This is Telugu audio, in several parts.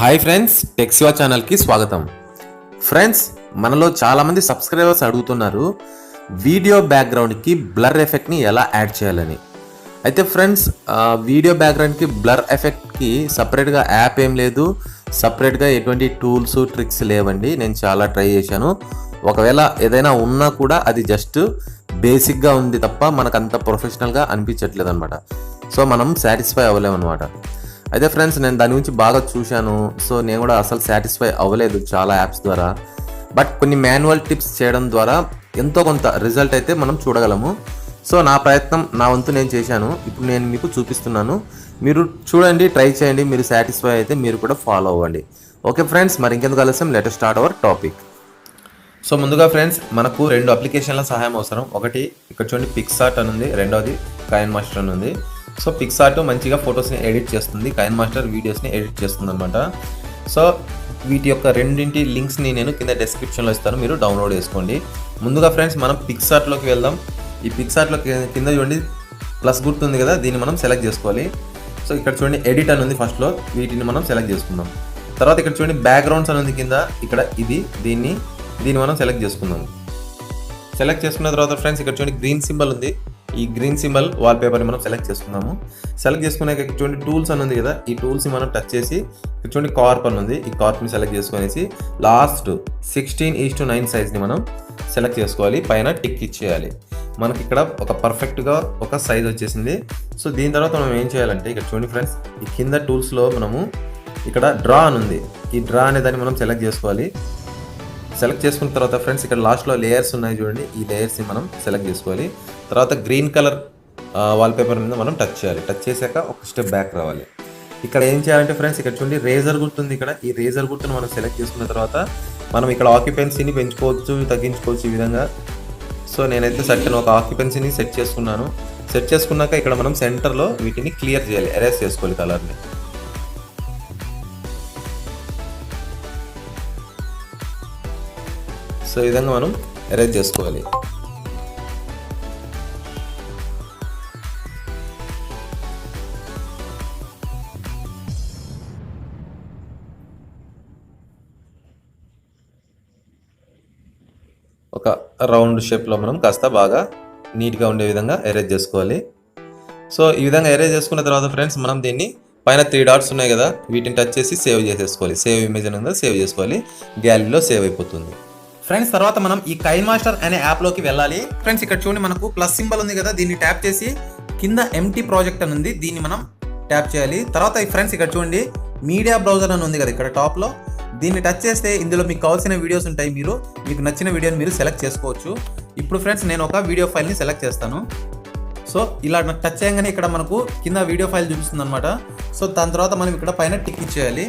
హాయ్ ఫ్రెండ్స్ టెక్సివా ఛానల్కి స్వాగతం ఫ్రెండ్స్ మనలో చాలామంది సబ్స్క్రైబర్స్ అడుగుతున్నారు వీడియో బ్యాక్గ్రౌండ్కి బ్లర్ ఎఫెక్ట్ని ఎలా యాడ్ చేయాలని అయితే ఫ్రెండ్స్ వీడియో బ్యాక్గ్రౌండ్కి బ్లర్ ఎఫెక్ట్కి సపరేట్గా యాప్ ఏం లేదు సపరేట్గా ఎటువంటి టూల్స్ ట్రిక్స్ లేవండి నేను చాలా ట్రై చేశాను ఒకవేళ ఏదైనా ఉన్నా కూడా అది జస్ట్ బేసిక్గా ఉంది తప్ప మనకు అంత ప్రొఫెషనల్గా అనిపించట్లేదు అనమాట సో మనం సాటిస్ఫై అవ్వలేము అనమాట అయితే ఫ్రెండ్స్ నేను దాని గురించి బాగా చూశాను సో నేను కూడా అసలు సాటిస్ఫై అవ్వలేదు చాలా యాప్స్ ద్వారా బట్ కొన్ని మాన్యువల్ టిప్స్ చేయడం ద్వారా ఎంతో కొంత రిజల్ట్ అయితే మనం చూడగలము సో నా ప్రయత్నం నా వంతు నేను చేశాను ఇప్పుడు నేను మీకు చూపిస్తున్నాను మీరు చూడండి ట్రై చేయండి మీరు సాటిస్ఫై అయితే మీరు కూడా ఫాలో అవ్వండి ఓకే ఫ్రెండ్స్ మరి ఇంకెందుకు ఆలస్యం let's start our topic so ముందుగా ఫ్రెండ్స్ మనకు రెండు అప్లికేషన్ల సహాయం అవసరం ఒకటి ఇక్కడ చూడండి పిక్సార్ట్ అని ఉంది రెండవది కాయన్ మాస్టర్ అని ఉంది సో పిక్సార్ట్ మంచిగా ఫొటోస్ని ఎడిట్ చేస్తుంది కైన్ మాస్టర్ వీడియోస్ని ఎడిట్ చేస్తుంది అనమాట సో వీటి యొక్క రెండింటి లింక్స్ని నేను కింద డిస్క్రిప్షన్లో ఇస్తాను మీరు డౌన్లోడ్ చేసుకోండి ముందుగా ఫ్రెండ్స్ మనం పిక్సార్ట్లోకి వెళ్దాం ఈ పిక్సార్ట్లో కింద చూడండి ప్లస్ గుర్తుంది కదా దీన్ని మనం సెలెక్ట్ చేసుకోవాలి సో ఇక్కడ చూడండి ఎడిట్ అని ఉంది ఫస్ట్లో వీటిని మనం సెలెక్ట్ చేసుకుందాం తర్వాత ఇక్కడ చూడండి బ్యాక్గ్రౌండ్స్ అని ఉంది కింద ఇక్కడ ఇది దీన్ని దీన్ని మనం సెలెక్ట్ చేసుకుందాం సెలెక్ట్ చేసుకున్న తర్వాత ఫ్రెండ్స్ ఇక్కడ చూడండి గ్రీన్ సింబల్ ఉంది ఈ గ్రీన్ సింబల్ వాల్పేపర్ని మనం సెలెక్ట్ చేసుకున్నాము సెలెక్ట్ చేసుకునే చూడండి టూల్స్ అని ఉంది కదా ఈ టూల్స్ని మనం టచ్ చేసి ఇటువంటి కార్ప్ అని ఉంది ఈ కార్ప్ని సెలెక్ట్ చేసుకునేసి last sixteen is to nine సైజ్ని మనం సెలెక్ట్ చేసుకోవాలి పైన టిక్ ఇచ్చేయాలి మనకి ఇక్కడ ఒక పర్ఫెక్ట్గా ఒక సైజ్ వచ్చేసింది సో దీని తర్వాత మనం ఏం చేయాలంటే ఇక్కడ చూడండి ఫ్రెండ్స్ ఈ కింద టూల్స్లో మనము ఇక్కడ డ్రా అని ఉంది ఈ డ్రా అనే దాన్ని మనం సెలెక్ట్ చేసుకోవాలి సెలెక్ట్ చేసుకున్న తర్వాత ఫ్రెండ్స్ ఇక్కడ లాస్ట్లో లేయర్స్ ఉన్నాయి చూడండి ఈ లేయర్స్ని మనం సెలెక్ట్ చేసుకోవాలి తర్వాత గ్రీన్ కలర్ వాల్పేపర్ మీద మనం టచ్ చేయాలి టచ్ చేశాక ఒక స్టెప్ బ్యాక్ రావాలి ఇక్కడ ఏం చేయాలంటే ఫ్రెండ్స్ ఇక్కడ చూడండి రేజర్ గుర్తుంది ఇక్కడ ఈ రేజర్ గుర్తును మనం సెలెక్ట్ చేసుకున్న తర్వాత మనం ఇక్కడ ఆక్యుపెన్సీని పెంచుకోవచ్చు తగ్గించుకోవచ్చు ఈ విధంగా సో నేనైతే సర్టన్ ఒక ఆక్యుపెన్సీని సెట్ చేసుకున్నాను సెట్ చేసుకున్నాక ఇక్కడ మనం సెంటర్లో వీటిని క్లియర్ చేయాలి ఎరేస్ చేసుకోవాలి కలర్ని సో ఈ విధంగా మనం ఎరేజ్ చేసుకోవాలి ఒక రౌండ్ షేప్లో మనం కాస్త బాగా నీట్గా ఉండే విధంగా ఎరేజ్ చేసుకోవాలి సో ఈ విధంగా ఎరేజ్ చేసుకున్న తర్వాత ఫ్రెండ్స్ మనం దీన్ని పైన త్రీ డాట్స్ ఉన్నాయి కదా వీటిని టచ్ చేసి సేవ్ చేసేసుకోవాలి సేవ్ ఇమేజ్ అనేది సేవ్ చేసుకోవాలి గ్యాలరీలో సేవ్ అయిపోతుంది ఫ్రెండ్స్ తర్వాత మనం ఈ కైన్ మాస్టర్ అనే యాప్లోకి వెళ్ళాలి ఫ్రెండ్స్ ఇక్కడ చూడండి మనకు ప్లస్ సింబల్ ఉంది కదా దీన్ని ట్యాప్ చేసి కింద ఎంటీ ప్రాజెక్ట్ అని ఉంది దీన్ని మనం ట్యాప్ చేయాలి తర్వాత ఈ ఫ్రెండ్స్ ఇక్కడ చూడండి మీడియా బ్రౌజర్ అని ఉంది కదా ఇక్కడ టాప్లో దీన్ని టచ్ చేస్తే ఇందులో మీకు కావాల్సిన వీడియోస్ ఉంటాయి మీరు మీకు నచ్చిన వీడియోని మీరు సెలెక్ట్ చేసుకోవచ్చు ఇప్పుడు ఫ్రెండ్స్ నేను ఒక వీడియో ఫైల్ని సెలెక్ట్ చేస్తాను సో ఇలా టచ్ చేయగానే ఇక్కడ మనకు కింద వీడియో ఫైల్ చూపిస్తుంది అనమాట సో దాని తర్వాత మనం ఇక్కడ పైన టిక్ ఇచ్చేయాలి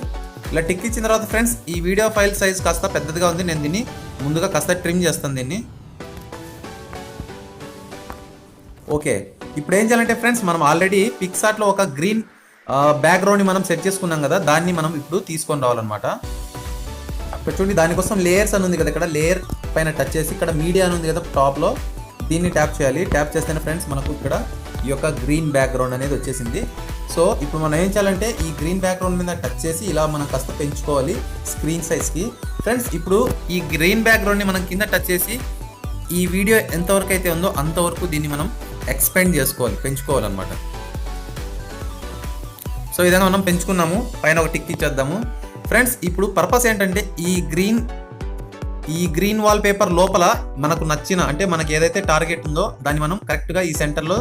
ఇలా టిక్ ఇచ్చిన తర్వాత ఫ్రెండ్స్ ఈ వీడియో ఫైల్ సైజ్ కాస్త పెద్దదిగా ఉంది నేను దీన్ని ముందుగా కాస్త ట్రిమ్ చేస్తాను దీన్ని ఓకే ఇప్పుడు ఏం చేయాలంటే ఫ్రెండ్స్ మనం ఆల్రెడీ పిక్సార్ట్లో ఒక గ్రీన్ బ్యాక్గ్రౌండ్ని మనం సెట్ చేసుకున్నాం కదా దాన్ని మనం ఇప్పుడు తీసుకొని రావాలన్నమాట అక్కడ చూడండి దానికోసం లేయర్స్ అని ఉంది కదా ఇక్కడ లేయర్ పైన టచ్ చేసి ఇక్కడ మీడియా అని ఉంది కదా టాప్లో దీన్ని ట్యాప్ చేయాలి ట్యాప్ చేస్తేనే ఫ్రెండ్స్ మనకు ఇక్కడ ఈ యొక్క గ్రీన్ బ్యాక్గ్రౌండ్ అనేది వచ్చేసింది సో ఇప్పుడు మనం ఏం చేయాలంటే ఈ గ్రీన్ బ్యాక్గ్రౌండ్ మీద టచ్ చేసి ఇలా మనం కాస్త పెంచుకోవాలి స్క్రీన్ సైజ్కి ఫ్రెండ్స్ ఇప్పుడు ఈ గ్రీన్ బ్యాక్గ్రౌండ్ని మనం కింద టచ్ చేసి ఈ వీడియో ఎంతవరకు అయితే ఉందో అంతవరకు దీన్ని మనం ఎక్స్పెండ్ చేసుకోవాలి పెంచుకోవాలన్నమాట సో విధంగా మనం పెంచుకున్నాము పైన ఒక టిక్ ఇచ్చేద్దాము ఫ్రెండ్స్ ఇప్పుడు పర్పస్ ఏంటంటే ఈ గ్రీన్ ఈ గ్రీన్ వాల్ పేపర్ లోపల మనకు నచ్చిన అంటే మనకు ఏదైతే టార్గెట్ ఉందో దాన్ని మనం కరెక్ట్గా ఈ సెంటర్లో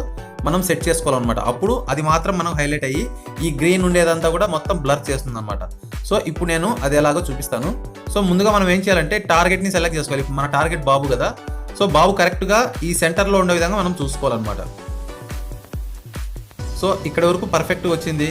మనం సెట్ చేసుకోవాలన్నమాట అప్పుడు అది మాత్రం మనం హైలైట్ అయ్యి ఈ గ్రీన్ ఉండేదంతా కూడా మొత్తం బ్లర్ చేస్తుంది అనమాట సో ఇప్పుడు నేను అది ఎలాగో చూపిస్తాను సో ముందుగా మనం ఏం చేయాలంటే టార్గెట్ని సెలెక్ట్ చేసుకోవాలి మన టార్గెట్ బాబు కదా సో బాబు కరెక్ట్గా ఈ సెంటర్లో ఉండే విధంగా మనం చూసుకోవాలన్నమాట సో ఇక్కడ వరకు పర్ఫెక్ట్ వచ్చింది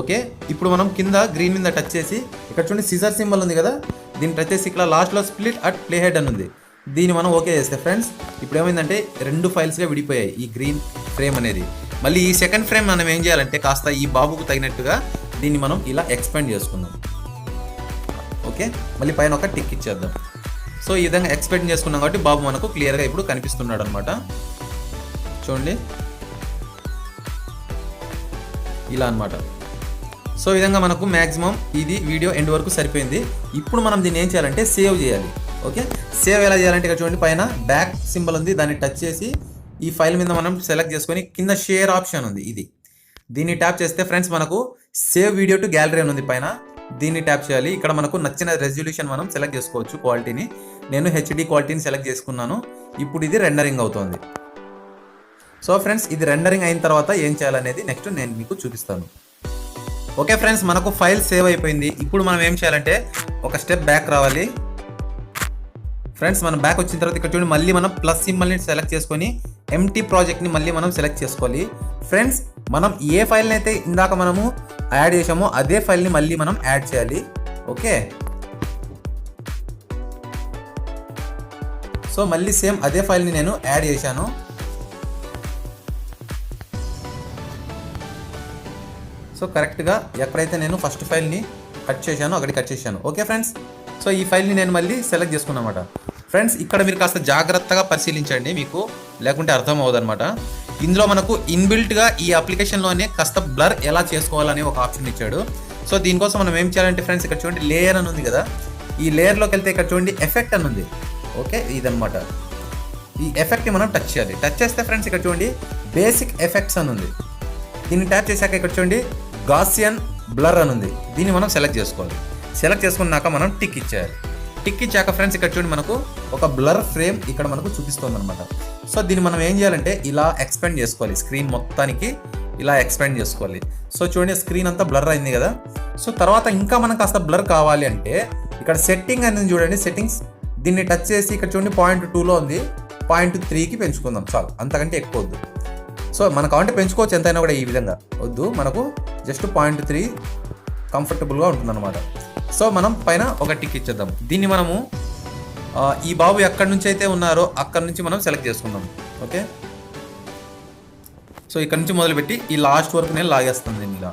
ఓకే ఇప్పుడు మనం కింద గ్రీన్ మీద టచ్ చేసి ఇక్కడ చూడండి సిజర్ సింబల్ ఉంది కదా దీన్ని టచ్ చేసి ఇక్కడ లాస్ట్లో స్ప్లిట్ అట్ ప్లే హెడ్ అని ఉంది దీన్ని మనం ఓకే చేస్తే ఫ్రెండ్స్ ఇప్పుడు ఏమైందంటే రెండు ఫైల్స్గా విడిపోయాయి ఈ గ్రీన్ ఫ్రేమ్ అనేది మళ్ళీ ఈ సెకండ్ ఫ్రేమ్ మనం ఏం చేయాలంటే కాస్త ఈ బాబుకు తగినట్టుగా దీన్ని మనం ఇలా ఎక్స్పెండ్ చేసుకుందాం ఓకే మళ్ళీ పైన ఒక టిక్ ఇచ్చేద్దాం సో ఈ విధంగా ఎక్స్పెండ్ చేసుకున్నాం కాబట్టి బాబు మనకు క్లియర్గా ఇప్పుడు కనిపిస్తున్నాడు అనమాట చూడండి ఇలా అనమాట సో ఈ విధంగా మనకు మ్యాక్సిమం ఇది వీడియో ఎండ్ వరకు సరిపోయింది ఇప్పుడు మనం దీన్ని ఏం చేయాలంటే సేవ్ చేయాలి ఓకే సేవ్ ఎలా చేయాలంటే ఇక్కడ చూడండి పైన బ్యాక్ సింబల్ ఉంది దాన్ని టచ్ చేసి ఈ ఫైల్ మీద మనం సెలెక్ట్ చేసుకొని కింద షేర్ ఆప్షన్ ఉంది ఇది దీన్ని ట్యాప్ చేస్తే ఫ్రెండ్స్ మనకు సేవ్ వీడియో టు గ్యాలరీ అని ఉంది పైన దీన్ని ట్యాప్ చేయాలి ఇక్కడ మనకు నచ్చిన రెజల్యూషన్ మనం సెలెక్ట్ చేసుకోవచ్చు క్వాలిటీని నేను హెచ్డి క్వాలిటీని సెలెక్ట్ చేసుకున్నాను ఇప్పుడు ఇది రెండరింగ్ అవుతుంది సో ఫ్రెండ్స్ ఇది రెండరింగ్ అయిన తర్వాత ఏం చేయాలనేది నెక్స్ట్ నేను మీకు చూపిస్తాను ఓకే ఫ్రెండ్స్ మనకు ఫైల్ సేవ్ అయిపోయింది ఇప్పుడు మనం ఏం చేయాలంటే ఒక స్టెప్ బ్యాక్ రావాలి ఫ్రెండ్స్ మనం బ్యాక్ వచ్చిన తర్వాత ఇక్కడ చూడండి మళ్ళీ మనం ప్లస్ సింబల్ని సెలెక్ట్ చేసుకొని ఎంటీ ప్రాజెక్ట్ని మళ్ళీ మనం సెలెక్ట్ చేసుకోవాలి ఫ్రెండ్స్ మనం ఏ ఫైల్ని అయితే ఇందాక మనము యాడ్ చేసామో అదే ఫైల్ని మళ్ళీ మనం యాడ్ చేయాలి ఓకే సో మళ్ళీ సేమ్ అదే ఫైల్ని నేను యాడ్ చేశాను సో కరెక్ట్గా ఎక్కడైతే నేను ఫస్ట్ ఫైల్ని కట్ చేశానో అక్కడ కట్ చేశాను ఓకే ఫ్రెండ్స్ సో ఈ ఫైల్ని నేను మళ్ళీ సెలెక్ట్ చేసుకున్నమాట ఫ్రెండ్స్ ఇక్కడ మీరు కాస్త జాగ్రత్తగా పరిశీలించండి మీకు లేకుంటే అర్థం అనమాట ఇందులో మనకు ఇన్బిల్ట్గా ఈ అప్లికేషన్లోనే కాస్త బ్లర్ ఎలా చేసుకోవాలనే ఒక ఆప్షన్ ఇచ్చాడు సో దీనికోసం మనం ఏం చేయాలంటే ఫ్రెండ్స్ ఇక్కడ చూడండి లేయర్ అని ఉంది కదా ఈ లేయర్లోకి వెళ్తే ఇక్కడ చూడండి ఎఫెక్ట్ అని ఉంది ఓకే ఇదనమాట ఈ ఎఫెక్ట్ని మనం టచ్ చేయాలి టచ్ చేస్తే ఫ్రెండ్స్ ఇక్కడ చూడండి బేసిక్ ఎఫెక్ట్స్ అని ఉంది దీన్ని ట్యాప్ చేశాక ఇక్కడ చూడండి గాసియన్ బ్లర్ అని ఉంది దీన్ని మనం సెలెక్ట్ చేసుకోవాలి సెలెక్ట్ చేసుకున్నాక మనం టిక్ ఇచ్చేయాలి టిక్ ఇచ్చాక ఫ్రెండ్స్ ఇక్కడ చూడండి మనకు ఒక బ్లర్ ఫ్రేమ్ ఇక్కడ మనకు చూపిస్తుంది అనమాట సో దీన్ని మనం ఏం చేయాలంటే ఇలా ఎక్స్పెండ్ చేసుకోవాలి స్క్రీన్ మొత్తానికి ఇలా ఎక్స్పెండ్ చేసుకోవాలి సో చూడండి స్క్రీన్ అంతా బ్లర్ అయింది కదా సో తర్వాత ఇంకా మనం కాస్త బ్లర్ కావాలి అంటే ఇక్కడ సెట్టింగ్ అనేది చూడండి సెట్టింగ్స్ దీన్ని టచ్ చేసి ఇక్కడ చూడండి పాయింట్ టూలో ఉంది పాయింట్ త్రీకి పెంచుకుందాం చాలు అంతకంటే ఎక్కువ వద్దు సో మనకు కావాలంటే పెంచుకోవచ్చు ఎంతైనా కూడా ఈ విధంగా వద్దు మనకు జస్ట్ పాయింట్ త్రీ కంఫర్టబుల్గా ఉంటుందన్నమాట సో మనం పైన ఒక టిక్ ఇచ్చేద్దాం దీన్ని మనము ఈ బాబు ఎక్కడి నుంచి అయితే ఉన్నారో అక్కడి నుంచి మనం సెలెక్ట్ చేసుకుందాం ఓకే సో ఇక్కడ నుంచి మొదలుపెట్టి ఈ లాస్ట్ వరకు నేను లాగేస్తాను దీన్ని ఇలా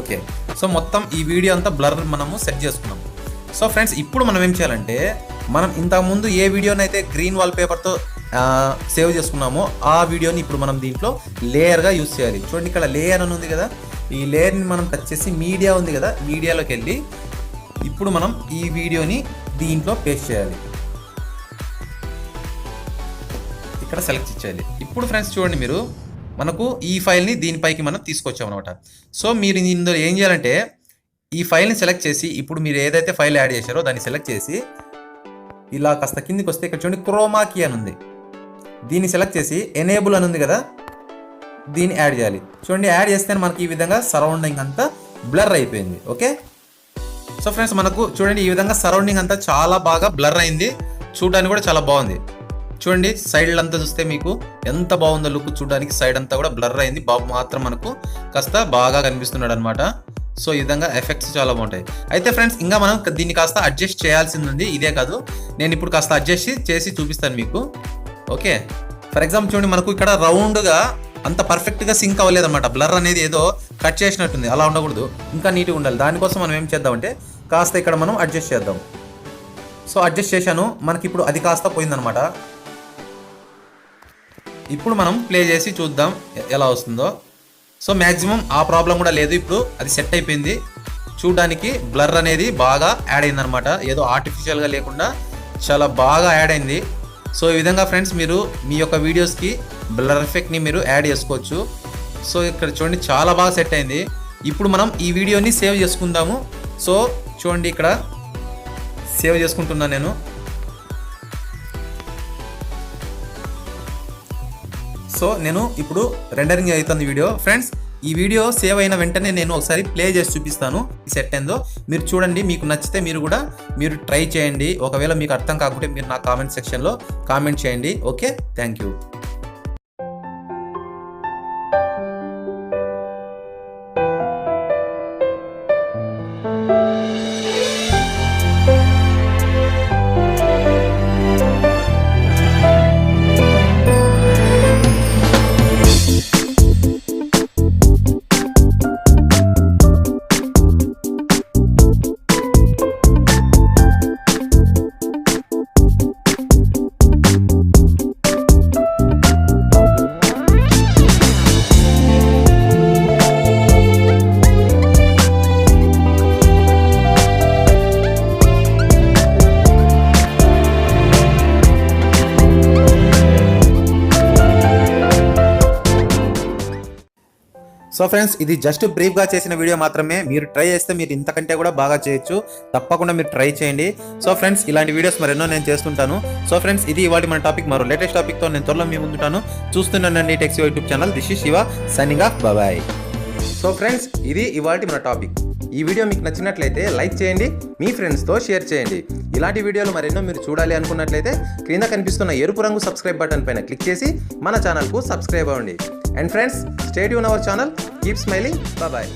ఓకే సో మొత్తం ఈ వీడియో అంతా బ్లర్ మనము సెట్ చేసుకున్నాం సో ఫ్రెండ్స్ ఇప్పుడు మనం ఏం చేయాలంటే మనం ఇంతకుముందు ఏ వీడియోనైతే గ్రీన్ వాల్ పేపర్తో సేవ్ చేసుకున్నామో ఆ వీడియోని ఇప్పుడు మనం దీంట్లో లేయర్గా యూస్ చేయాలి చూడండి ఇక్కడ లేయర్ అని ఉంది కదా ఈ లేయర్ని మనం టచ్ చేసి మీడియా ఉంది కదా మీడియాలోకి వెళ్ళి ఇప్పుడు మనం ఈ వీడియోని దీంట్లో పేస్ట్ చేయాలి ఇక్కడ సెలెక్ట్ ఇచ్చేయాలి ఇప్పుడు ఫ్రెండ్స్ చూడండి మీరు మనకు ఈ ఫైల్ని దీనిపైకి మనం తీసుకొచ్చాం అనమాట సో మీరు ఇందులో ఏం చేయాలంటే ఈ ఫైల్ని సెలెక్ట్ చేసి ఇప్పుడు మీరు ఏదైతే ఫైల్ యాడ్ చేశారో దాన్ని సెలెక్ట్ చేసి ఇలా కాస్త కిందికి వస్తే ఇక్కడ చూడండి క్రోమాకి అని ఉంది దీన్ని సెలెక్ట్ చేసి ఎనేబుల్ అని ఉంది కదా దీన్ని యాడ్ చేయాలి చూడండి యాడ్ చేస్తే మనకి ఈ విధంగా సరౌండింగ్ అంతా బ్లర్ అయిపోయింది ఓకే సో ఫ్రెండ్స్ మనకు చూడండి ఈ విధంగా సరౌండింగ్ అంతా చాలా బాగా బ్లర్ అయింది చూడడానికి కూడా చాలా బాగుంది చూడండి సైడ్ అంతా చూస్తే మీకు ఎంత బాగుందో లుక్ చూడడానికి సైడ్ అంతా కూడా బ్లర్ అయింది బాబు మాత్రం మనకు కాస్త బాగా కనిపిస్తున్నాడు అనమాట సో ఈ విధంగా ఎఫెక్ట్స్ చాలా బాగుంటాయి అయితే ఫ్రెండ్స్ ఇంకా మనం దీన్ని కాస్త అడ్జస్ట్ చేయాల్సింది ఉంది ఇదే కాదు నేను ఇప్పుడు కాస్త అడ్జస్ట్ చేసి చూపిస్తాను మీకు ఓకే ఫర్ ఎగ్జాంపుల్ చూడండి మనకు ఇక్కడ రౌండ్గా అంత పర్ఫెక్ట్గా సింక్ అవ్వలేదన్నమాట బ్లర్ అనేది ఏదో కట్ చేసినట్టుంది అలా ఉండకూడదు ఇంకా నీట్గా ఉండాలి దానికోసం మనం ఏం చేద్దామంటే కాస్త ఇక్కడ మనం అడ్జస్ట్ చేద్దాం సో అడ్జస్ట్ చేశాను మనకి ఇప్పుడు అది కాస్త పోయిందనమాట ఇప్పుడు మనం ప్లే చేసి చూద్దాం ఎలా వస్తుందో సో మ్యాక్సిమం ఆ ప్రాబ్లం కూడా లేదు ఇప్పుడు అది సెట్ అయిపోయింది చూడడానికి బ్లర్ అనేది బాగా యాడ్ అయిందనమాట ఏదో ఆర్టిఫిషియల్గా లేకుండా చాలా బాగా యాడ్ అయింది సో ఈ విధంగా ఫ్రెండ్స్ మీరు మీ యొక్క వీడియోస్కి బ్లర్ ఎఫెక్ట్ని మీరు యాడ్ చేసుకోవచ్చు సో ఇక్కడ చూడండి చాలా బాగా సెట్ అయింది ఇప్పుడు మనం ఈ వీడియోని సేవ్ చేసుకుందాము సో చూడండి ఇక్కడ సేవ్ చేసుకుంటున్నాను నేను సో నేను ఇప్పుడు రెండరింగ్ అవుతుంది వీడియో ఫ్రెండ్స్ ఈ వీడియో సేవ్ అయిన వెంటనే నేను ఒకసారి ప్లే చేసి చూపిస్తాను ఈ సెట్ ఏందో మీరు చూడండి మీకు నచ్చితే మీరు కూడా మీరు ట్రై చేయండి ఒకవేళ మీకు అర్థం కాకుంటే మీరు నా కామెంట్ సెక్షన్లో కామెంట్ చేయండి okay thank you so friends ఇది జస్ట్ బ్రీఫ్గా చేసిన వీడియో మాత్రమే మీరు ట్రై చేస్తే మీరు ఇంతకంటే కూడా బాగా చేయొచ్చు తప్పకుండా మీరు ట్రై చేయండి సో ఫ్రెండ్స్ ఇలాంటి వీడియోస్ మరెన్నో నేను చేస్తుంటాను సో ఫ్రెండ్స్ ఇది ఇవాళ మన టాపిక్ మరో లేటెస్ట్ టాపిక్తో నేను త్వరలో మీ ముందుంటాను చూస్తున్నానండి techs YouTube channel this Shiva signing off బాబాయ్ సో ఫ్రెండ్స్ ఇది ఇవాళ మన టాపిక్ ఈ వీడియో మీకు నచ్చినట్లయితే లైక్ చేయండి మీ ఫ్రెండ్స్తో షేర్ చేయండి ఇలాంటి వీడియోలు మరెన్నో మీరు చూడాలి అనుకున్నట్లయితే క్రింద కనిపిస్తున్న ఎరుపు రంగు సబ్స్క్రైబ్ బటన్ పైన క్లిక్ చేసి మన ఛానల్కు సబ్స్క్రైబ్ అవ్వండి And friends, stay tuned on our channel. Keep smiling. Bye bye.